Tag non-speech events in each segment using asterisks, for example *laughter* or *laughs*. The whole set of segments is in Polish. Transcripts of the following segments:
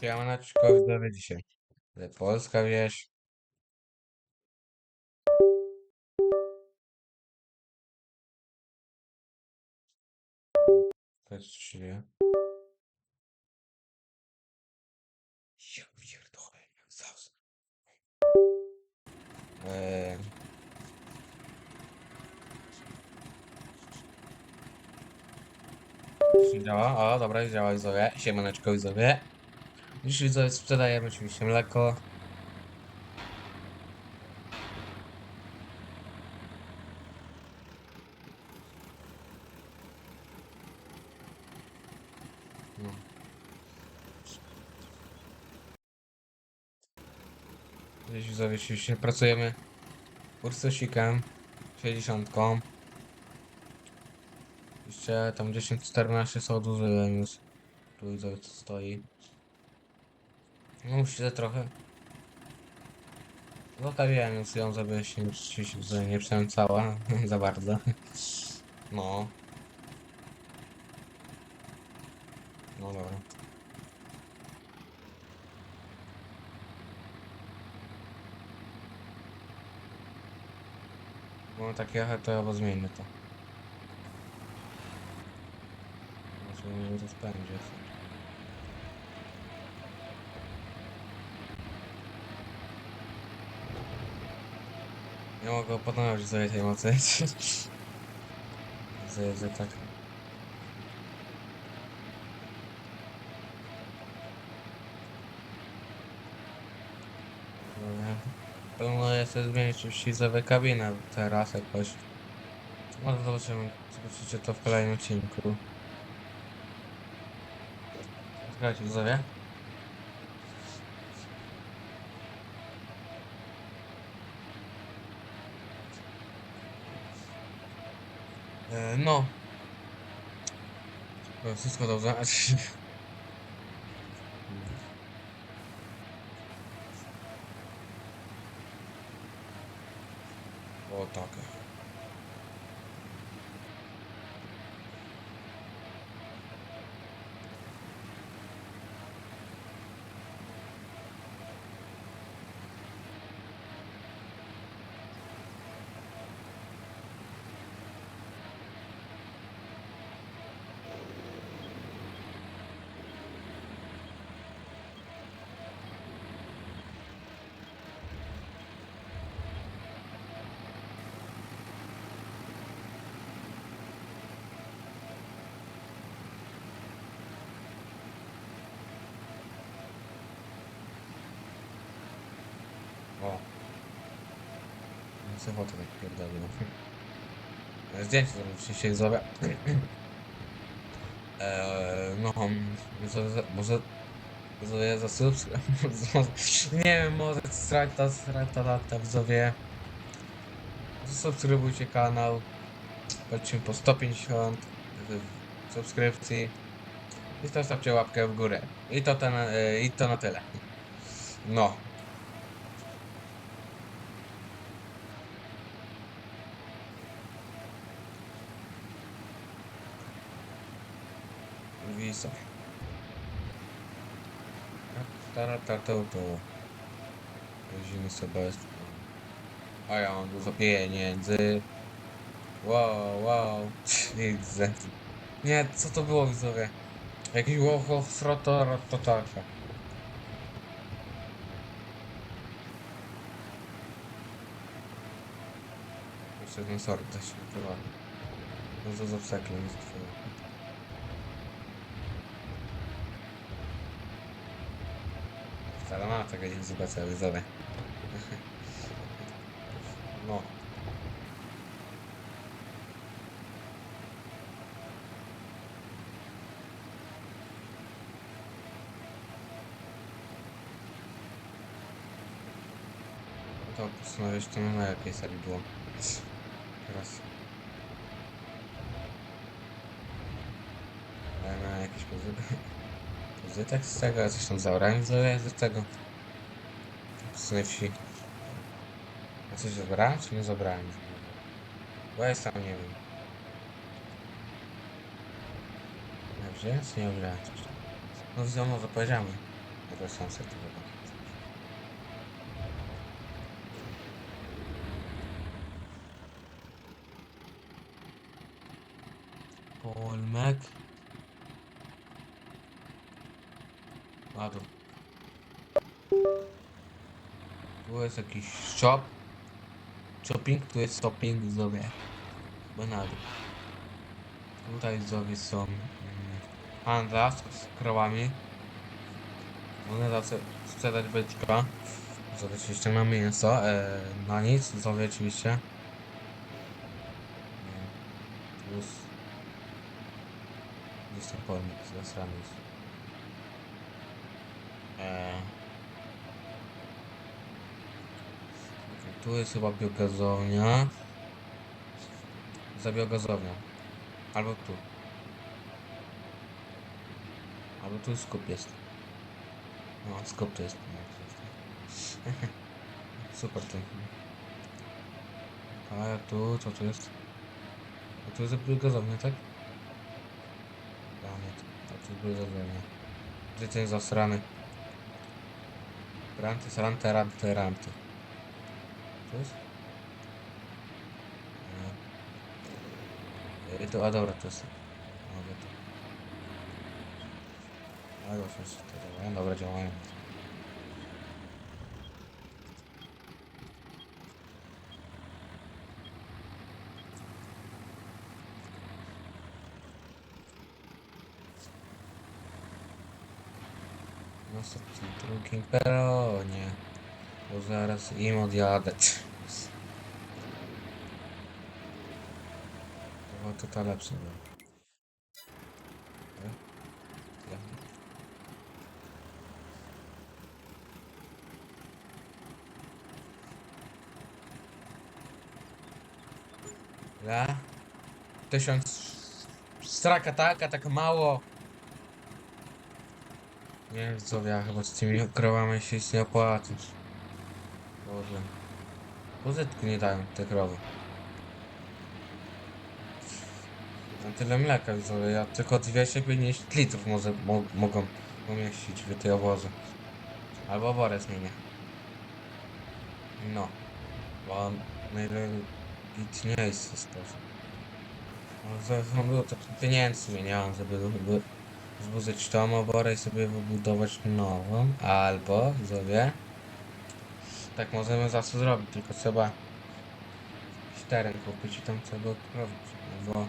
Siemaneczko, widzowie dzisiaj. Polska wieś. Jest się. Ja pierdolę, jak nie działa? O, dobra, działa widzowie. Siemaneczko widzowie. Dziś widzowie sprzedajemy oczywiście mleko. No. Dziś widzowie oczywiście pracujemy ursosikiem, 60. Jeszcze tam 10-14 są odłożyłem już. Tu widzowie co stoi. No musicie trochę. Zostawiłem już ją, żeby się się- nie przemęcała *laughs* za bardzo. No. No dobra. No takie echo, to albo zmieńmy to. Może nie rozpędzie. Nie mogę opanować sobie tej mocy. Zajeżdżę tak. Planuję sobie zmienić ślizowe kabinę teraz jakoś. Może zobaczymy, zobaczycie to w kolejnym odcinku. Słuchajcie, widzowie. E, no. Wszystko dobrze. O tak. O. Fotę tak pierdolę. Zdjęcie zrobić się zrobię. Eee, *clears throat* no, może, za- może, może zasubskrybuję, *laughs* nie wiem, może strajta, strajta, lata, widzowie. Zasubskrybujcie kanał, lecimy po 150 y, subskrypcji i zostawcie łapkę w górę. I to, ten, y, i to na tyle. No. Taratatu. Jeździmy sobie. A ja mam dużo pieniędzy. Wow, wow. Widzę. Nie, co to było widzowie? Jakiś łocho frotorototaka. Jeszcze ten sort prowadzi. No to za wsekle jest twoje. Wcale ma tego języka cały widzowie. No. To postanowić to na jakiej sali było. Teraz. Ale na jakiś Pozytek z tego, coś tam zabrałem z tego. W sumie wsi. A coś zabrałem, czy nie zabrałem? Bo ja sam nie wiem. Wziąłem, czy nie wziąłem? No wiadomo, że powiedziałem. Bez sensu to chyba. Polmek. Ładł. Tu jest jakiś shop. Shopping, tu jest shopping, na dół. Tutaj widzowie są mm, handlarz z krowami. One zawsze sprzedać byczka. Widzowie oczywiście na mięso, e, na nic, widzowie oczywiście. Mm, Tu jest... Gdzieś ten pojemnik zasrany jest. E, Tu jest chyba biogazownia. Za biogazownią. Albo tu. Albo tu skup jest. No, skup to jest. *laughs* Super to. A tu, co tu jest? A tu jest biogazownia, tak? A nie, a tu jest biogazownia. Gdzie ten zasrany? Ranty, ranty, ranty, ranty. To jest? E, To, a dobra, to jest. Mogę to. A jest to działają, dobra działają. Na ostatnim drugim peronie. Bo zaraz im odjadę. Chyba to ta lepsza była. Nie? Ja. Ja? Tysiąc... Straka taka, tak mało. Nie ja chyba z tymi krowami się nie opłacić. Boże. Pozytku nie dają te krowy. Na tyle mleka widzowie, ja tylko 250 litrów może, mo, mogą pomieścić w tej obozy. Albo oborę zmienię. No. Bo sposób. No, za- no, było to pieniędzy zmieniałem, żeby, żeby zburzyć tą oborę i sobie wybudować nową. Albo, widzowie, tak możemy zawsze zrobić, tylko trzeba teren kupić i tam trzeba robić. Bo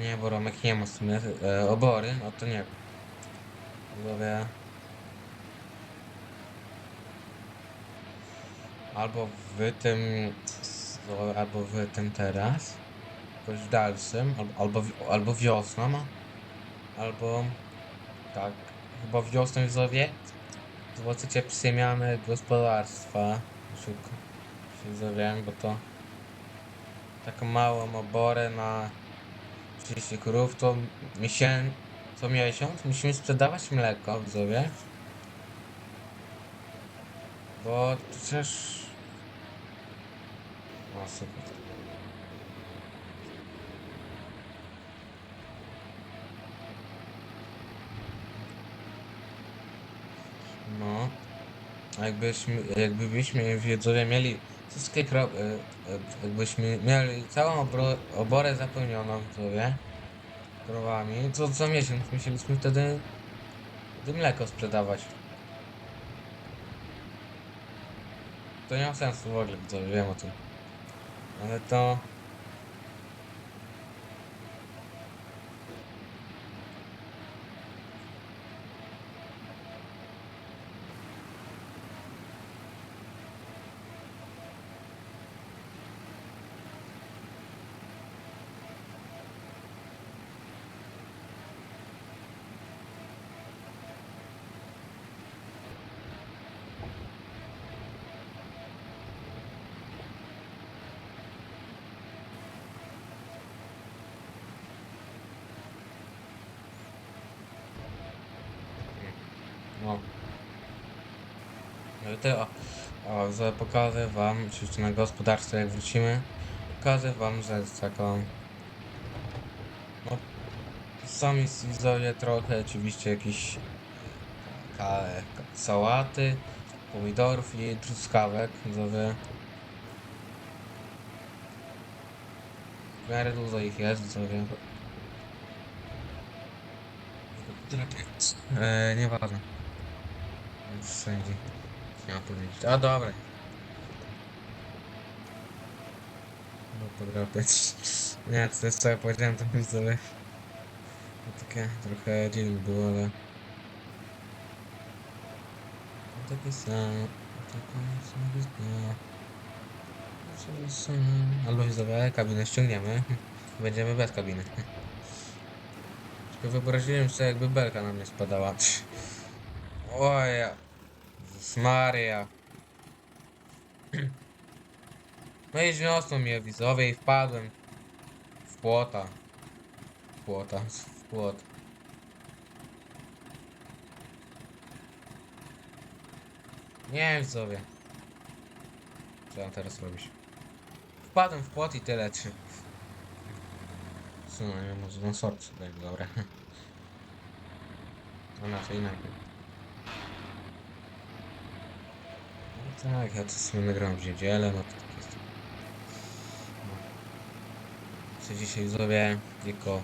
nie, bo Romek nie ma w sumie e, obory, no to nie. Widzowie. Albo w tym, albo w tym teraz, jakoś dalszym, al- albo, albo wiosną, albo tak, chyba wiosną widzowie zobaczycie przemianę gospodarstwa. Szybko się zawiałem, bo to taką małą oborę na 30 krów, to miesię... co miesiąc musimy sprzedawać mleko, widzowie. Bo przecież... O, super. No. Jakbyśmy, jakbyśmy widzowie mieli wszystkie krowy, jakbyśmy mieli całą obro, oborę zapełnioną widzowie krowami, to co miesiąc musieliśmy wtedy, wtedy mleko sprzedawać. To nie ma sensu w ogóle, widzowie, wiem o tym. Ale to... No. To, o, że pokażę wam, oczywiście na gospodarstwo jak wrócimy, pokażę wam, jest taką, no, sami widzowie trochę oczywiście jakiś ka- ka- sałaty, pomidorów i truskawek, widzowie. W miarę dużo ich jest, widzowie. Eee, nieważne. Wszędzie. Mam powiedzieć. A dobra. No podrapiać. Nie, to jest co ja powiedziałem, to widzowie. To takie trochę dziwne było, ale... To takie samo, takie sobie dnia. Sobie sam. Albo widzowie, kabinę ściągniemy. Będziemy bez kabiny. Tylko wyobraziłem sobie, jakby belka na mnie spadała. Oja. Jezus Maria. *clears throat* No i zniosło mnie widzowie i wpadłem w płota. W płota, *laughs* w płot. Nie wiem widzowie. Co mam teraz robić? Wpadłem w płot i tyle. Czy... Co, no nie może na dobra. *laughs* No na to inaczej. No tak, ja to sobie nagram w niedzielę, no to tak jest. Co dzisiaj zrobię? Tylko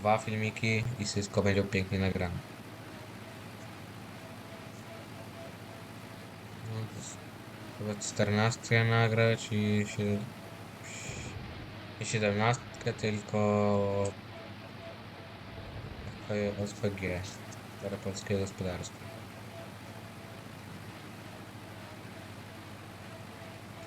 dwa filmiki i wszystko będzie pięknie nagrane. No to jest chyba 14 nagrać i się i 17 tylko tylko SPG, Stare Polskie Gospodarstwo.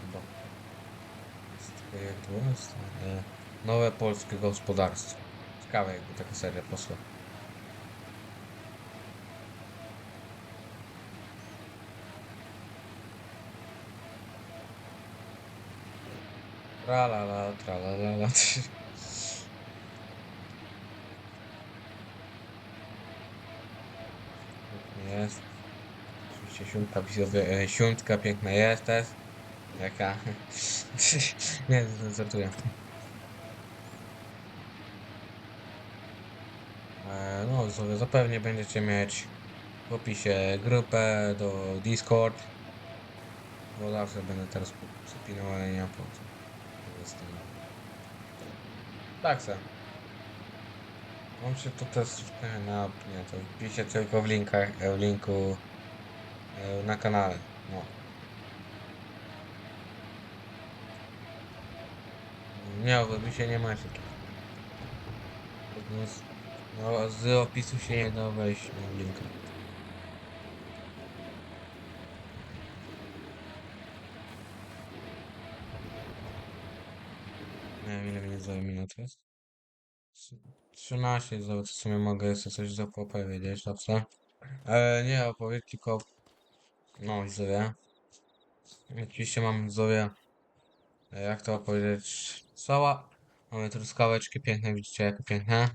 Chyba. Jest takie jak to jest? E, Nowe Polskie Gospodarstwo. Ciekawe jakby taka seria poszła. Tralala. Pięknie *laughs* jest. Oczywiście siuntka, e, siuntka piękna jest też. Jaka? *laughs* Nie, żartuję. E, No, widzowie, zapewne będziecie mieć w opisie grupę do Discord. Bo zawsze będę teraz przypinał, ale nie po co. Tak se. Mam się to też na nie, to wpiszę tylko w linkach, w linku e, na kanale. No. W opisie nie. No, z- No, z opisu się nie da wejść na linka. Nie wiem ile mnie zajmie minut jest. Trzy- 13 zobacz, w sumie mogę jeszcze coś do opowiedzieć, dobrze? E, nie opowiedź, tylko... No, widzowie. Oczywiście mam widzowie... e, Jak to opowiedzieć? Cała... Mamy truskaweczki piękne, widzicie jakie piękne?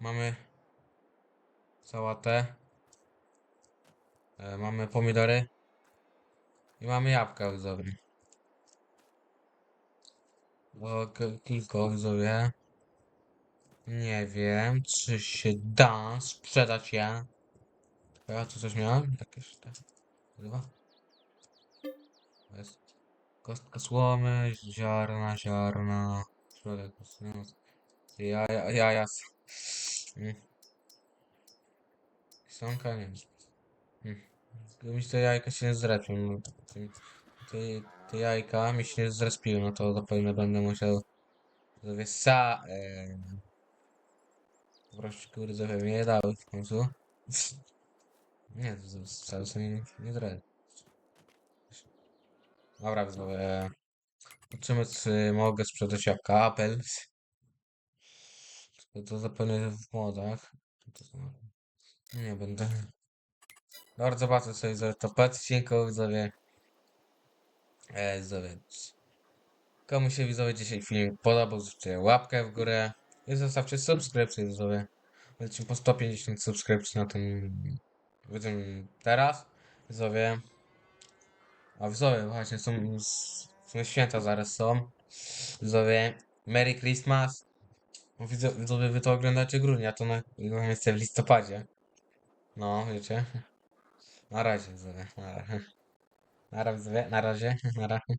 Mamy... Sałatę. E, mamy pomidory. I mamy jabłka widzowie. Bo k- kilka widzowie. Nie wiem, czy się da sprzedać je. Ja tu coś miałem? Jakieś te... Jest kostka słomy, ziarna, ziarna. Środek, jaja, jaja. Mm. Kisonka, nie wiem. Mm. Gdyby mi te jajka się nie zrespią, no, te, te, jajka mi się nie zrespiły, no to zapewne będę musiał sobie sa... E, Wreszcie kurde mnie nie w końcu. *laughs* Nie, to wcale sobie nie, nie zrespię. Dobra, widzowie. Zobaczymy, czy mogę sprzedać jabłka apel. To, zapewne w są- Nie będę. Dobra, zobaczę sobie za to odcinku, widzowie. E, widzowie. Komu się widzowie dzisiaj film podobał, zostawcie łapkę w górę i zostawcie subskrypcję, widzowie. Lecimy po 150 subskrypcji na tym widzę teraz, widzowie. A widzowie, właśnie są, są święta zaraz są. Widzowie, Merry Christmas. Widzę, widzowie, wy to oglądacie grudnia, to na miejsce w listopadzie. No, wiecie. Na razie, widzowie. Na razie. Na razie, na razie. Na razie.